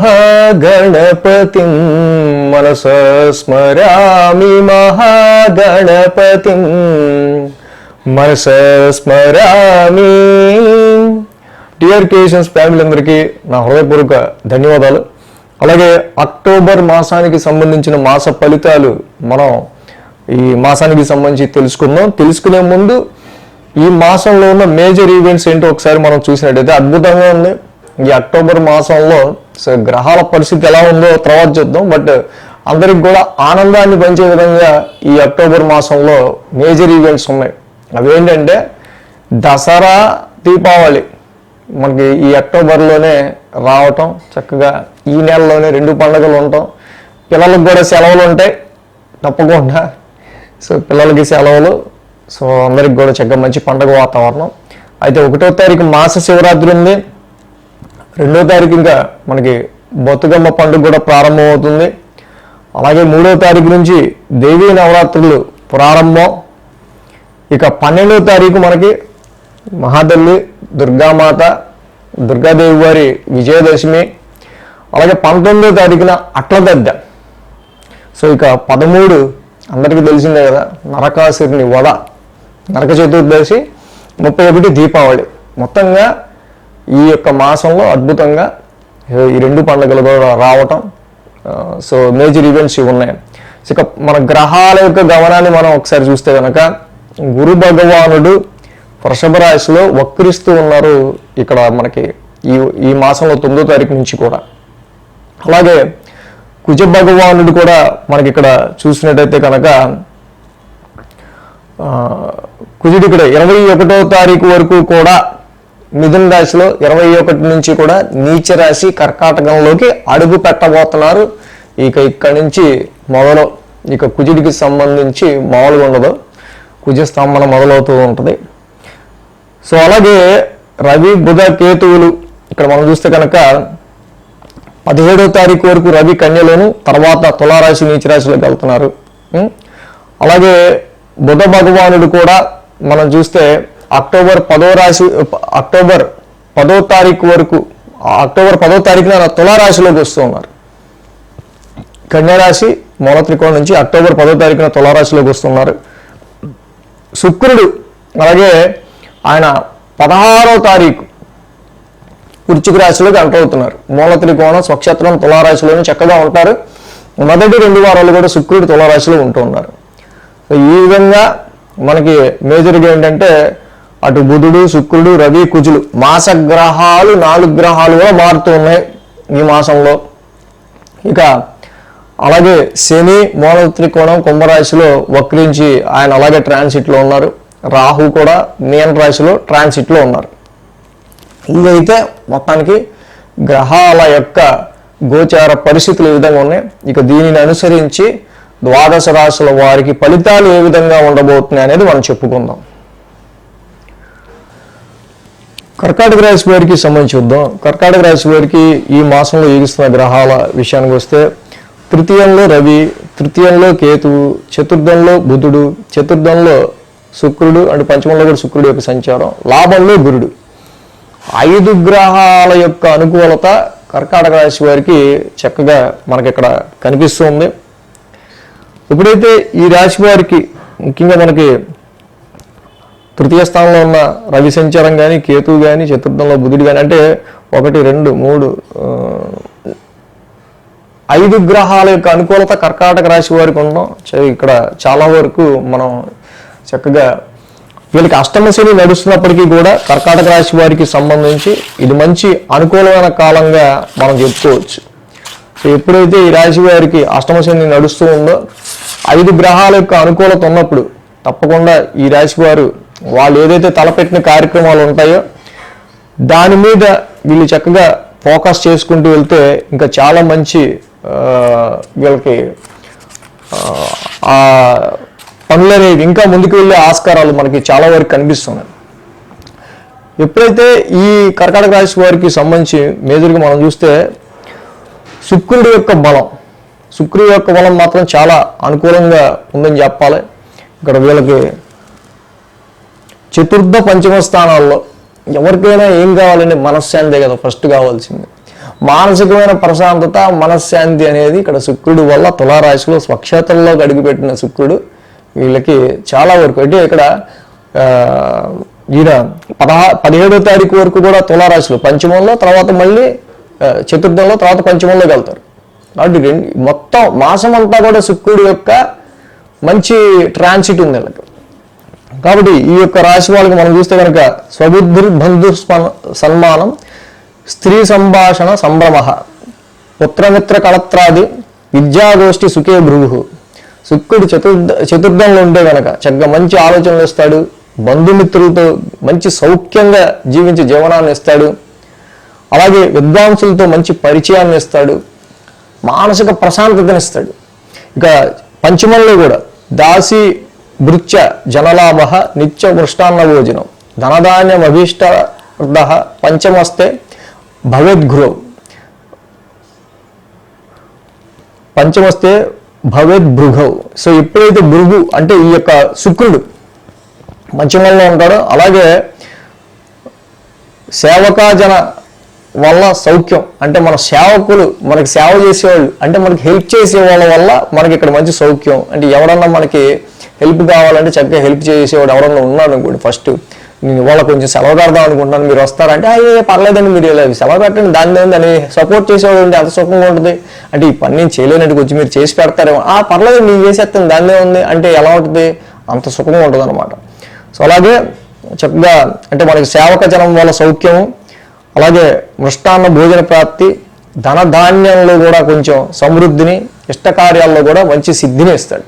మహాగణపతి మనస స్మరామి మహాగణపతి మనస స్మరామి. డియర్ క్రియేషన్స్ ఫ్యామిలీ అందరికీ నా హృదయపూర్వక ధన్యవాదాలు. అలాగే అక్టోబర్ మాసానికి సంబంధించిన మాస ఫలితాలు మనం ఈ మాసానికి సంబంధించి తెలుసుకుందాం. తెలుసుకునే ముందు ఈ మాసంలో ఉన్న మేజర్ ఈవెంట్స్ ఏంటో ఒకసారి మనం చూసినట్టయితే అద్భుతంగా ఉంది. ఈ అక్టోబర్ మాసంలో సో గ్రహాల పరిస్థితి ఎలా ఉందో తర్వాత చూద్దాం. బట్ అందరికి కూడా ఆనందాన్ని పంచే విధంగా ఈ అక్టోబర్ మాసంలో మేజర్ ఈవెంట్స్ ఉన్నాయి. అవేంటంటే దసరా దీపావళి మనకి ఈ అక్టోబర్లోనే రావటం చక్కగా ఈ నెలలోనే రెండు పండుగలు ఉండటం. పిల్లలకు కూడా సెలవులు ఉంటాయి తప్పకుండా. సో పిల్లలకి సెలవులు సో అందరికి కూడా చక్కగా మంచి పండుగ వాతావరణం. అయితే ఒకటో తారీఖు మాస శివరాత్రి ఉంది. రెండో తారీఖు ఇంకా మనకి బతుకమ్మ పండుగ కూడా ప్రారంభమవుతుంది. అలాగే మూడో తారీఖు నుంచి దేవీ నవరాత్రులు ప్రారంభం. ఇక పన్నెండో తారీఖు మనకి మహాతల్లి దుర్గామాత దుర్గాదేవి వారి విజయదశమి అలాగే పంతొమ్మిదో తారీఖున అట్లదద్ద సో ఇక పదమూడు అందరికీ తెలిసిందే కదా నరకాసురుని వద నరక చతుర్దశి ముప్పై ఒకటి దీపావళి. మొత్తంగా ఈ యొక్క మాసంలో అద్భుతంగా ఈ రెండు పండుగలు కూడా రావటం సో మేజర్ ఈవెంట్స్ ఇవి ఉన్నాయి. సో ఇక మన గ్రహాల యొక్క గమనాన్ని మనం ఒకసారి చూస్తే కనుక గురు భగవానుడు వృషభ రాశిలో వక్రిస్తూ ఉన్నారు ఇక్కడ మనకి ఈ ఈ మాసంలో తొమ్మిదో తారీఖు నుంచి కూడా. అలాగే కుజ భగవానుడు కూడా మనకి ఇక్కడ చూసినట్టయితే కనుక కుజుడు ఇక్కడ ఇరవై ఒకటో తారీఖు వరకు కూడా మిథున రాశిలో ఇరవై ఒకటి నుంచి కూడా నీచ రాశి కర్కాటకంలోకి అడుగు పెట్టబోతున్నారు. ఇక ఇక్కడి నుంచి మొదలు ఇక కుజుడికి సంబంధించి మామూలుగా ఉండదు. కుజస్తంభన మొదలవుతూ ఉంటుంది. సో అలాగే రవి బుధ కేతువులు ఇక్కడ మనం చూస్తే కనుక పదిహేడో తారీఖు వరకు రవి కన్యలోను తర్వాత తులారాశి నీచరాశిలోకి వెళ్తున్నారు. అలాగే బుధ భగవానుడు కూడా మనం చూస్తే అక్టోబర్ పదో రాశి అక్టోబర్ పదో తారీఖు వరకు అక్టోబర్ పదో తారీఖున తులారాశిలోకి వస్తూ ఉన్నారు. కన్యారాశి మూల త్రికోణం నుంచి అక్టోబర్ పదో తారీఖున తులారాశిలోకి వస్తున్నారు. శుక్రుడు అలాగే ఆయన పదహారో తారీఖు వృచ్చిక రాశిలోకి ఎంటర్ అవుతున్నారు. మూల త్రికోణం స్వక్షేత్రం తులారాశిలోనే చక్కగా ఉంటారు. మొదటి రెండు వారాలు కూడా శుక్రుడు తులారాశిలో ఉంటూ ఉన్నారు. సో ఈ విధంగా మనకి మేజర్గా ఏంటంటే అటు బుధుడు శుక్రుడు రవి కుజులు మాస గ్రహాలు నాలుగు గ్రహాలు కూడా మారుతూ ఉన్నాయి ఈ మాసంలో. ఇక అలాగే శని మూల త్రికోణం కుంభరాశిలో వక్రించి ఆయన అలాగే ట్రాన్సిట్లో ఉన్నారు. రాహు కూడా మీన రాశిలో ట్రాన్సిట్లో ఉన్నారు. ఇదైతే మొత్తానికి గ్రహాల యొక్క గోచార పరిస్థితులు ఏ విధంగా ఉన్నాయి? ఇక దీనిని అనుసరించి ద్వాదశ రాశుల వారికి ఫలితాలు ఏ విధంగా ఉండబోతున్నాయి అనేది మనం చెప్పుకుందాం. కర్కాటక రాశి వారికి సంబంధించి చూద్దాం. కర్కాటక రాశి వారికి ఈ మాసంలో ఈగిస్తున్న గ్రహాల విషయానికి వస్తే తృతీయంలో రవి తృతీయంలో కేతువు చతుర్థంలో బుధుడు చతుర్థంలో శుక్రుడు అండ్ పంచమంలో కూడా శుక్రుడు యొక్క సంచారం లాభంలో గురుడు. ఐదు గ్రహాల యొక్క అనుకూలత కర్కాటక రాశి వారికి చక్కగా మనకి ఇక్కడ కనిపిస్తుంది. ఎప్పుడైతే ఈ రాశి వారికి ముఖ్యంగా మనకి తృతీయ స్థానంలో ఉన్న రవి సంచారం కానీ కేతువు కానీ చతుర్థంలో బుధుడు కానీ అంటే ఒకటి రెండు మూడు ఐదు గ్రహాల యొక్క అనుకూలత కర్కాటక రాశి వారికి ఉండడం ఇక్కడ చాలా వరకు మనం చక్కగా వీళ్ళకి అష్టమ శని నడుస్తున్నప్పటికీ కూడా కర్కాటక రాశి వారికి సంబంధించి ఇది మంచి అనుకూలమైన కాలంగా మనం చెప్పుకోవచ్చు. సో ఎప్పుడైతే ఈ రాశి వారికి అష్టమ శని నడుస్తూ ఉందో ఐదు గ్రహాల యొక్క అనుకూలత ఉన్నప్పుడు తప్పకుండా ఈ రాశి వారు వాళ్ళు ఏదైతే తలపెట్టిన కార్యక్రమాలు ఉంటాయో దాని మీద వీళ్ళు చక్కగా ఫోకస్ చేసుకుంటూ వెళ్తే ఇంకా చాలా మంచి వీళ్ళకి ఆ పనులు అనేవి ఇంకా ముందుకు వెళ్ళే ఆస్కారాలు మనకి చాలా వరకు కనిపిస్తున్నాయి. ఎప్పుడైతే ఈ కర్కాటక రాశి వారికి సంబంధించి మేజర్గా మనం చూస్తే శుక్రుడి యొక్క బలం శుక్రుడి యొక్క బలం మాత్రం చాలా అనుకూలంగా ఉందని చెప్పాలి. ఇక్కడ వీళ్ళకి చతుర్థ పంచమ స్థానాల్లో ఎవరికైనా ఏం కావాలంటే మనశ్శాంతే కదా ఫస్ట్ కావాల్సింది. మానసికమైన ప్రశాంతత మనశ్శాంతి అనేది ఇక్కడ శుక్రుడు వల్ల తులారాశిలో స్వక్షేత్రంలో అడుగుపెట్టిన శుక్రుడు వీళ్ళకి చాలా వరకు. అంటే ఇక్కడ ఈయన పదహా పదిహేడో తారీఖు వరకు కూడా తులారాశులు పంచమంలో తర్వాత మళ్ళీ చతుర్థంలో తర్వాత పంచమంలోకి వెళ్తారు. కాబట్టి మొత్తం మాసం అంతా కూడా శుక్రుడు యొక్క మంచి ట్రాన్సిట్ ఉంది వీళ్ళకి. కాబట్టి ఈ యొక్క రాశి వాళ్ళకి మనం చూస్తే కనుక స్వబుద్ధి బంధు సన్మానం స్త్రీ సంభాషణ సంభ్రమ. పుత్రమిత్ర కళత్రాది విద్యాగోష్ఠి సుఖే భృగు శుక్రుడు చతుర్థ చతుర్థంలో ఉంటే కనుక చక్కగా మంచి ఆలోచనలు ఇస్తాడు బంధుమిత్రులతో మంచి సౌఖ్యంగా జీవించే జీవనాన్ని ఇస్తాడు. అలాగే విద్వాంసులతో మంచి పరిచయాన్ని ఇస్తాడు. మానసిక ప్రశాంతతనిస్తాడు ఇక పంచమంలో కూడా దాసి భృత్య జనలాభ నిత్య వృష్టాన్న భోజనం. ధనధాన్యం అభీష్ట పంచమస్తే భగవద్గురు పంచమస్తే భగవద్భృగౌ సో ఎప్పుడైతే భృగు అంటే ఈ యొక్క శుక్రుడు పంచమంలో ఉంటాడో అలాగే సేవకాజన వల్ల సౌఖ్యం అంటే మన సేవకులు మనకి సేవ చేసేవాళ్ళు అంటే మనకి హెల్ప్ చేసే వాళ్ళ వల్ల మనకి ఇక్కడ మంచి సౌఖ్యం. అంటే ఎవరన్నా మనకి హెల్ప్ కావాలంటే చక్కగా హెల్ప్ చేసేవాడు ఎవరన్నా ఉన్నాడు అనుకోండి ఫస్ట్ నేను వాళ్ళ కొంచెం సెలవు పెడదాం అనుకుంటున్నాను మీరు వస్తారంటే అయ్యే పర్లేదండి మీరు ఇలా సెలవు పెట్టండి దాని మీద దాన్ని సపోర్ట్ చేసేవాడు ఉంటే అంత సుఖంగా ఉంటుంది. అంటే ఈ పని నేను చేయలేనట్టు వచ్చి మీరు చేసి పెడతారేమో. ఆ పర్లేదు నేను చేసేస్తాను దానిదే ఉంది. అంటే ఎలా ఉంటుంది? అంత సుఖంగా ఉంటుంది అనమాట సో అలాగే చక్కగా అంటే మనకి సేవక జనం వల్ల సౌఖ్యము అలాగే మృష్టాన్న భోజన ప్రాప్తి ధనధాన్యంలో కూడా కొంచెం సమృద్ధిని ఇష్టకార్యాల్లో కూడా మంచి సిద్ధిని ఇస్తాడు.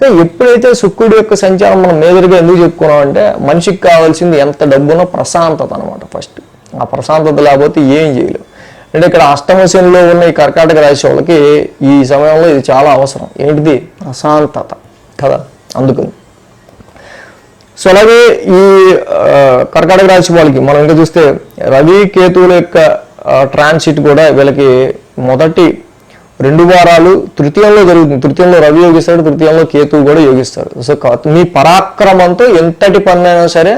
సో ఎప్పుడైతే శుక్రుడి యొక్క సంచారం మనం మేజర్గా ఎందుకు చెప్పుకున్నామంటే మనిషికి కావాల్సింది ఎంత డబ్బునో ప్రశాంతత అనమాట ఫస్ట్. ఆ ప్రశాంతత లేకపోతే ఏం చేయలేం. అంటే ఇక్కడ అష్టమశనిలో ఉన్న ఈ కర్కాటక రాశి వాళ్ళకి ఈ సమయంలో ఇది చాలా అవసరం. ఏంటిది? ప్రశాంతత. కదా? అందుకని. సో అలాగే ఈ కర్కాటక రాశి వాళ్ళకి మనం ఇంకా చూస్తే రవి కేతువుల యొక్క ట్రాన్సిట్ కూడా వీళ్ళకి మొదటి రెండు వారాలు తృతీయంలో జరుగుతుంది. తృతీయంలో రవి యోగిస్తాడు తృతీయంలో కేతువు కూడా యోగిస్తాడు. సో మీ పరాక్రమంతో ఎంతటి పనైనా సరే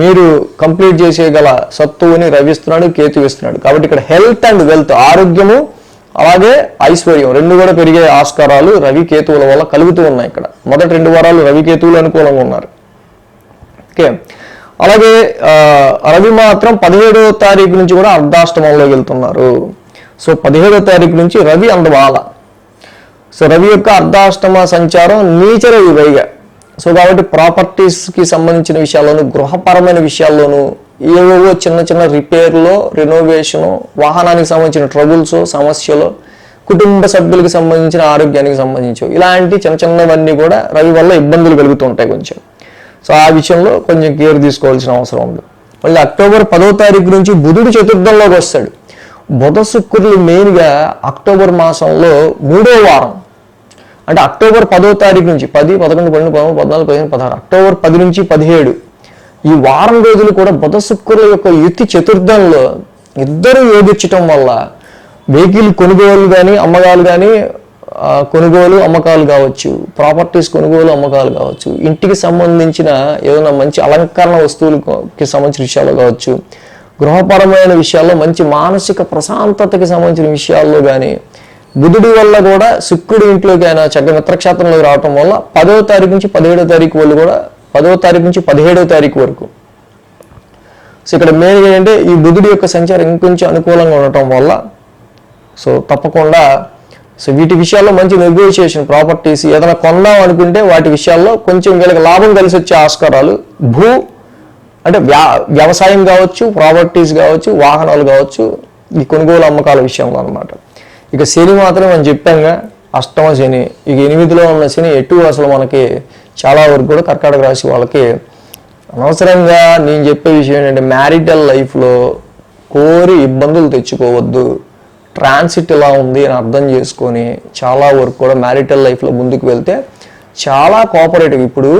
మీరు కంప్లీట్ చేసేయగల సత్తువుని రవి ఇస్తున్నాడు కేతు ఇస్తున్నాడు. కాబట్టి ఇక్కడ హెల్త్ అండ్ వెల్త్ ఆరోగ్యము అలాగే ఐశ్వర్యం రెండు కూడా పెరిగే ఆస్కారాలు రవి కేతువుల వల్ల కలుగుతూ ఉన్నాయి ఇక్కడ. మొదటి రెండు వారాలు రవి కేతువులు అనుకూలంగా ఉన్నారు. ఓకే. అలాగే రవి మాత్రం పదిహేడవ తారీఖు నుంచి కూడా అర్ధాష్టమంలోకి వెళ్తున్నారు. సో పదిహేడో తారీఖు నుంచి రవి అందవాల సో రవి యొక్క అర్ధాష్టమ సంచారం నీచర రవి సో కాబట్టి ప్రాపర్టీస్కి సంబంధించిన విషయాల్లోనూ గృహపరమైన విషయాల్లోనూ ఏవేవో చిన్న చిన్న రిపేర్లో రెనోవేషను వాహనానికి సంబంధించిన ట్రబుల్స్ సమస్యలు కుటుంబ సభ్యులకు సంబంధించిన ఆరోగ్యానికి సంబంధించి ఇలాంటి చిన్న చిన్నవన్నీ కూడా రవి వల్ల ఇబ్బందులు కలుగుతూ ఉంటాయి కొంచెం. సో ఆ విషయంలో కొంచెం కేర్ తీసుకోవాల్సిన అవసరం ఉంది. మళ్ళీ అక్టోబర్ పదో తారీఖు నుంచి బుధుడు చతుర్థంలోకి వస్తాడు. బుధ శుక్రులు మెయిన్గా అక్టోబర్ మాసంలో మూడో వారం. అంటే అక్టోబర్ పదో తారీఖు నుంచి పది పదకొండు పన్నెండు పదమూడు పద్నాలుగు పదిహేను పదహారు అక్టోబర్ పది నుంచి పదిహేడు ఈ వారం రోజులు కూడా బుధ శుక్రుల యొక్క యుతి చతుర్థంలో ఇద్దరు యోగించటం వల్ల వెహికల్ కొనుగోలు కానీ అమ్మకాలు కానీ కొనుగోలు అమ్మకాలు కావచ్చు ప్రాపర్టీస్ కొనుగోలు అమ్మకాలు కావచ్చు ఇంటికి సంబంధించిన ఏదైనా మంచి అలంకరణ వస్తువులకి సంబంధించిన విషయాలు కావచ్చు గృహపరమైన విషయాల్లో మంచి మానసిక ప్రశాంతతకి సంబంధించిన విషయాల్లో కానీ బుధుడి వల్ల కూడా శుక్రుడి ఇంట్లోకి ఆయన చక్క మిత్రక్షేత్రంలోకి రావటం వల్ల పదో తారీఖు నుంచి పదిహేడో తారీఖు వాళ్ళు కూడా పదవ తారీఖు నుంచి పదిహేడో తారీఖు వరకు. సో ఇక్కడ మెయిన్ ఏంటంటే ఈ బుధుడి యొక్క సంచారం ఇంకొంచెం అనుకూలంగా ఉండటం వల్ల సో తప్పకుండా సో వీటి విషయాల్లో మంచి నెగోషియేషన్ ప్రాపర్టీస్ ఏదైనా కొందాం అనుకుంటే వాటి విషయాల్లో కొంచెం వీళ్ళకి లాభం కలిసి వచ్చే ఆస్కారాలు భూ అంటే వ్యా వ్యవసాయం కావచ్చు ప్రాపర్టీస్ కావచ్చు వాహనాలు కావచ్చు ఈ కొనుగోలు అమ్మకాల విషయంలో అన్నమాట. ఇక శని మాత్రం మనం చెప్పాంగా అష్టమ శని ఇక ఎనిమిదిలో ఉన్న శని ఎటు అసలు మనకి చాలా వరకు కూడా కర్కాటక రాశి వాళ్ళకి అనవసరంగా నేను చెప్పే విషయం ఏంటంటే మ్యారిటల్ లైఫ్లో కోరి ఇబ్బందులు తెచ్చుకోవద్దు. ట్రాన్సిట్ ఇలా ఉంది అని అర్థం చేసుకొని చాలా వరకు కూడా మ్యారిటల్ లైఫ్లో ముందుకు వెళ్తే చాలా కోఆపరేటివ్ ఇప్పుడు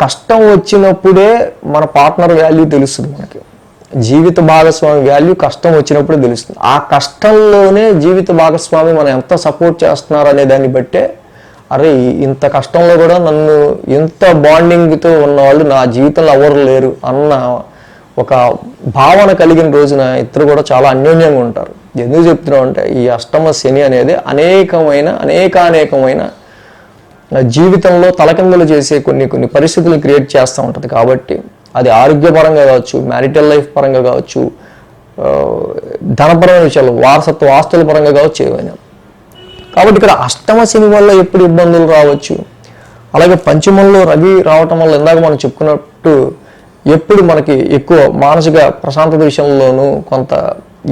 కష్టం వచ్చినప్పుడే మన పార్ట్నర్ వాల్యూ తెలుస్తుంది మనకి. జీవిత భాగస్వామి వాల్యూ కష్టం వచ్చినప్పుడే తెలుస్తుంది. ఆ కష్టంలోనే జీవిత భాగస్వామి మనం ఎంత సపోర్ట్ చేస్తున్నారు అనే దాన్ని బట్టే అరే ఇంత కష్టంలో కూడా నన్ను ఇంత బాండింగ్తో ఉన్నవాళ్ళు నా జీవితంలో ఎవరు లేరు అన్న ఒక భావన కలిగిన రోజున ఇద్దరు కూడా చాలా అన్యోన్యంగా ఉంటారు. ఎందుకు చెప్తున్నావు అంటే ఈ అష్టమ శని అనేది అనేకమైన అనేకానేకమైన జీవితంలో తలకిందులు చేసే కొన్ని కొన్ని పరిస్థితులు క్రియేట్ చేస్తూ ఉంటుంది. కాబట్టి అది ఆరోగ్యపరంగా కావచ్చు మ్యారిటల్ లైఫ్ పరంగా కావచ్చు ధనపరమైన విషయాలు వారసత్వ ఆస్తుల పరంగా కావచ్చు ఏవైనా. కాబట్టి ఇక్కడ అష్టమ శని వల్ల ఎప్పుడు ఇబ్బందులు రావచ్చు? అలాగే పంచమంలో రవి రావటం వల్ల ఇందాక మనం చెప్పుకున్నట్టు ఎప్పుడు మనకి ఎక్కువ మానసిక ప్రశాంతత విషయంలోనూ కొంత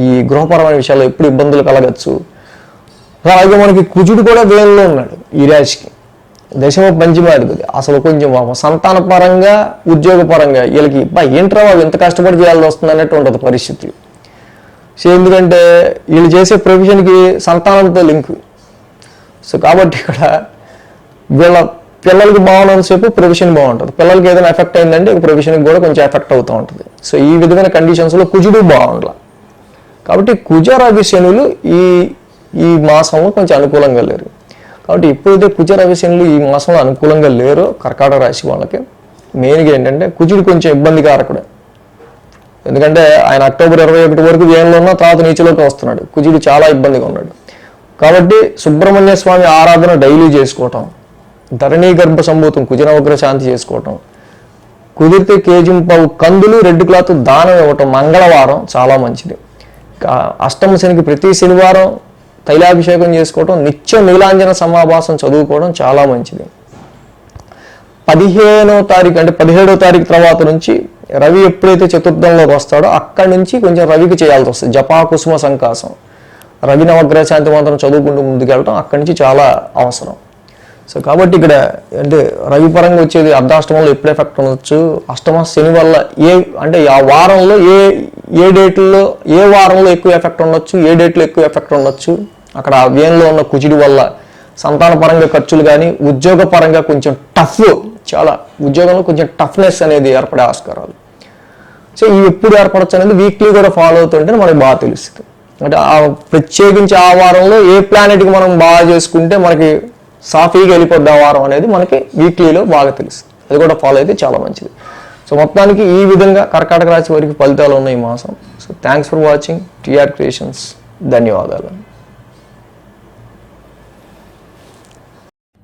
ఈ గృహపరమైన విషయాల్లో ఎప్పుడు ఇబ్బందులు కలగచ్చు? అలాగే మనకి కుజుడు కూడా వేలలో ఉన్నాడు ఈ రాశికి. దశమ పంచమాధిపతి అసలు కొంచెం సంతాన పరంగా ఉద్యోగ పరంగా వీళ్ళకి బా ఏంట్రా వాళ్ళు ఎంత కష్టపడి చేయాల్సి వస్తుంది అన్నట్టు ఉంటుంది పరిస్థితులు సో ఎందుకంటే వీళ్ళు చేసే ప్రొఫెషన్కి సంతానంతో లింక్ సో కాబట్టి ఇక్కడ వీళ్ళ పిల్లలకి బాగున్నంతసేపు ప్రొఫెషన్ బాగుంటుంది. పిల్లలకి ఏదైనా ఎఫెక్ట్ అయిందంటే ప్రొఫెషన్కి కూడా కొంచెం ఎఫెక్ట్ అవుతూ ఉంటుంది. సో ఈ విధమైన కండిషన్స్లో కుజుడు బాగుండాల. కాబట్టి కుజ రవి శనులు ఈ ఈ మాసంలో కొంచెం అనుకూలంగా లేరు. కాబట్టి ఎప్పుడైతే కుజ రవిశనులు ఈ మాసంలో అనుకూలంగా లేరో కర్కాటక రాశి వాళ్ళకి. మెయిన్గా ఏంటంటే కుజుడు కొంచెం ఇబ్బందికారకుడే. ఎందుకంటే ఆయన అక్టోబర్ ఇరవై ఒకటి వరకు వ్యయంలో ఉన్న తర్వాత నీచులోకి వస్తున్నాడు. కుజుడు చాలా ఇబ్బందిగా ఉన్నాడు. కాబట్టి సుబ్రహ్మణ్య స్వామి ఆరాధన డైలీ చేసుకోవటం ధరణీ గర్భ సంభూతం కుజనవగ్ర శాంతి చేసుకోవటం కుదిరితే కేజింపావు కందులు రెడ్ క్లాత్ దానం ఇవ్వటం మంగళవారం చాలా మంచిది. అష్టమ శనికి ప్రతి శనివారం తైలాభిషేకం చేసుకోవడం నిత్యం నీలాంజన సమాభాసం చదువుకోవడం చాలా మంచిది. పదిహేనో తారీఖు అంటే పదిహేడో తారీఖు తర్వాత నుంచి రవి ఎప్పుడైతే చతుర్థంలోకి వస్తాడో అక్కడి నుంచి కొంచెం రవికి చేయాల్సి వస్తుంది. జపా కుసుమ సంకాసం. రవి నవగ్రహ శాంతి మంత్రం చదువుకుంటూ ముందుకెళ్ళటం అక్కడి నుంచి చాలా అవసరం. సో కాబట్టి ఇక్కడ అంటే రవి పరంగా వచ్చేది అర్ధాష్టమంలో ఎప్పుడు ఎఫెక్ట్ ఉండొచ్చు? అష్టమ శని వల్ల ఏ అంటే ఆ వారంలో ఏ ఏ డేట్లో ఏ వారంలో ఎక్కువ ఎఫెక్ట్ ఉండొచ్చు? ఏ డేట్లో ఎక్కువ ఎఫెక్ట్ ఉండొచ్చు? అక్కడ ఆ వ్యయంలో ఉన్న కుజుడి వల్ల సంతాన పరంగా ఖర్చులు కానీ ఉద్యోగ పరంగా కొంచెం టఫ్ చాలా ఉద్యోగంలో కొంచెం టఫ్నెస్ అనేది ఏర్పడే ఆస్కారాలు. సో ఇవి ఎప్పుడు ఏర్పడచ్చు అనేది వీక్లీ కూడా ఫాలో అవుతుంటే మనకి బాగా తెలుస్తుంది. అంటే ఆ ప్రత్యేకించి ఆ వారంలో ఏ ప్లానెట్కి మనం బాగా చేసుకుంటే మనకి సాఫీగా వెళ్ళిపోద్ది ఆ వారం అనేది మనకి వీక్లీలో బాగా తెలుస్తుంది. అది కూడా ఫాలో అయితే చాలా మంచిది. సో మొత్తానికి ఈ విధంగా కర్కాటక రాశి వారికి ఫలితాలు ఉన్నాయి ఈ మాసం. So thanks for watching TR creations ధన్యవాదాలు.